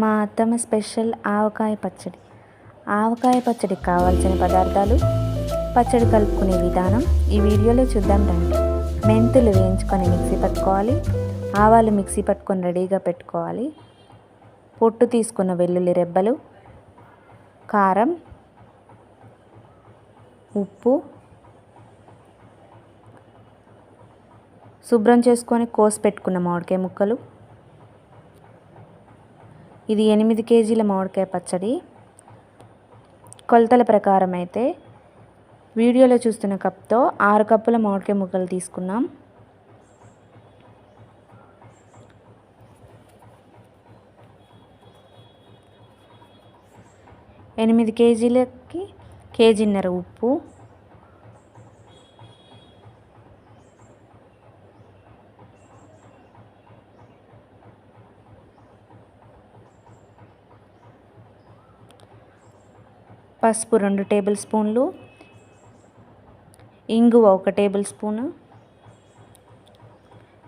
మా అత్తమ్మ స్పెషల్ ఆవకాయ పచ్చడి. ఆవకాయ పచ్చడికి కావాల్సిన పదార్థాలు పచ్చడి కలుపుకునే విధానం ఈ వీడియోలో చూద్దాం రండి. మెంతులు వేయించుకొని మిక్సీ పట్టుకోవాలి. ఆవాలు మిక్సీ పట్టుకొని రెడీగా పెట్టుకోవాలి. పొట్టు తీసుకున్న వెల్లుల్లి రెబ్బలు కారం ఉప్పు శుభ్రం చేసుకొని కోసి పెట్టుకున్న మామిడికాయ ముక్కలు ఇది ఎనిమిది కేజీల మామిడికాయ పచ్చడి. కొలతల ప్రకారం అయితే వీడియోలో చూస్తున్న కప్తో ఆరు కప్పుల మామిడికాయ ముక్కలు తీసుకున్నాం. ఎనిమిది కేజీలకి కేజీన్నర ఉప్పు. పసుపు రెండు టేబుల్ స్పూన్లు ఇంగువ ఒక టేబుల్ స్పూను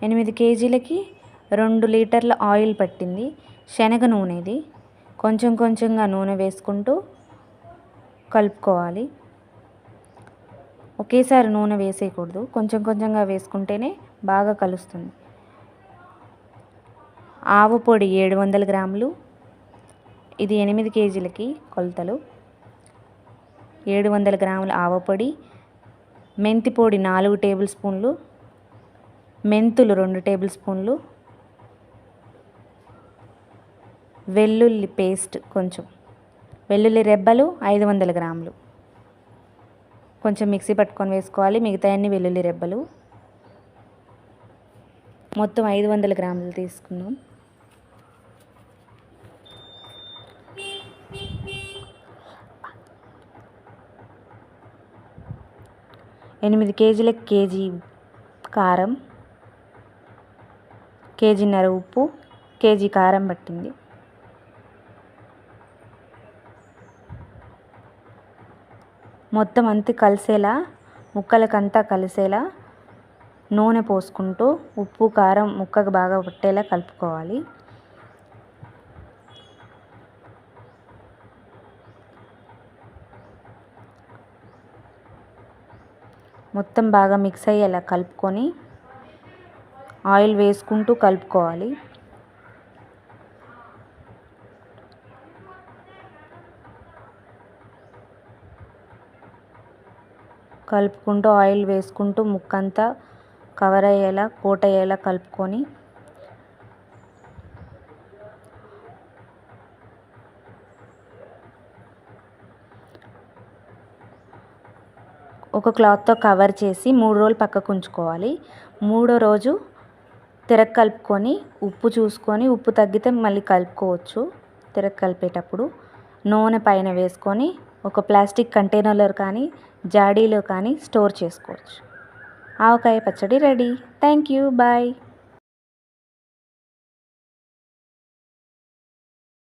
ఎనిమిది కేజీలకి రెండు లీటర్ల ఆయిల్ పట్టింది శనగ నూనెది. కొంచెం కొంచెంగా నూనె వేసుకుంటూ కలుపుకోవాలి. ఒకేసారి నూనె వేసేయకూడదు కొంచెం కొంచెంగా వేసుకుంటేనే బాగా కలుస్తుంది. ఆవు పొడి ఏడు వందల గ్రాములు ఇది ఎనిమిది కేజీలకి కొలతలు. ఏడు వందల గ్రాముల ఆవపొడి మెంతి పొడి నాలుగు టేబుల్ స్పూన్లు మెంతులు రెండు టేబుల్ స్పూన్లు వెల్లుల్లి పేస్ట్ కొంచెం వెల్లుల్లి రెబ్బలు ఐదు వందల గ్రాములు. కొంచెం మిక్సీ పట్టుకొని వేసుకోవాలి మిగతా అన్ని వెల్లుల్లి రెబ్బలు. మొత్తం ఐదు వందల గ్రాములు తీసుకున్నాం. ఎనిమిది కేజీలకు కేజీ కారం కేజీన్నర ఉప్పు కేజీ కారం పట్టింది. మొత్తం అంతా కలిసేలా ముక్కలకంతా కలిసేలా నూనె పోసుకుంటూ ఉప్పు కారం ముక్కకు బాగా పట్టేలా కలుపుకోవాలి. మొత్తం బాగా మిక్స్ అయ్యేలా కలుపుకొని ఆయిల్ వేసుకుంటూ కలుపుకోవాలి. కలుపుకుంటూ ఆయిల్ వేసుకుంటూ ముక్కంతా కవర్ అయ్యేలా కోట్ అయ్యేలా కలుపుకొని ఒక క్లాత్తో కవర్ చేసి మూడు రోజులు పక్కకు ఉంచుకోవాలి. మూడో రోజు తిరగ కలుపుకొని ఉప్పు చూసుకొని ఉప్పు తగ్గితే మళ్ళీ కలుపుకోవచ్చు తిరగ కలిపేటప్పుడు. నూనె పైన వేసుకొని ఒక ప్లాస్టిక్ కంటైనర్లో కానీ జాడీలో కానీ స్టోర్ చేసుకోవచ్చు. ఆవకాయ పచ్చడి రెడీ. Thank you. బాయ్.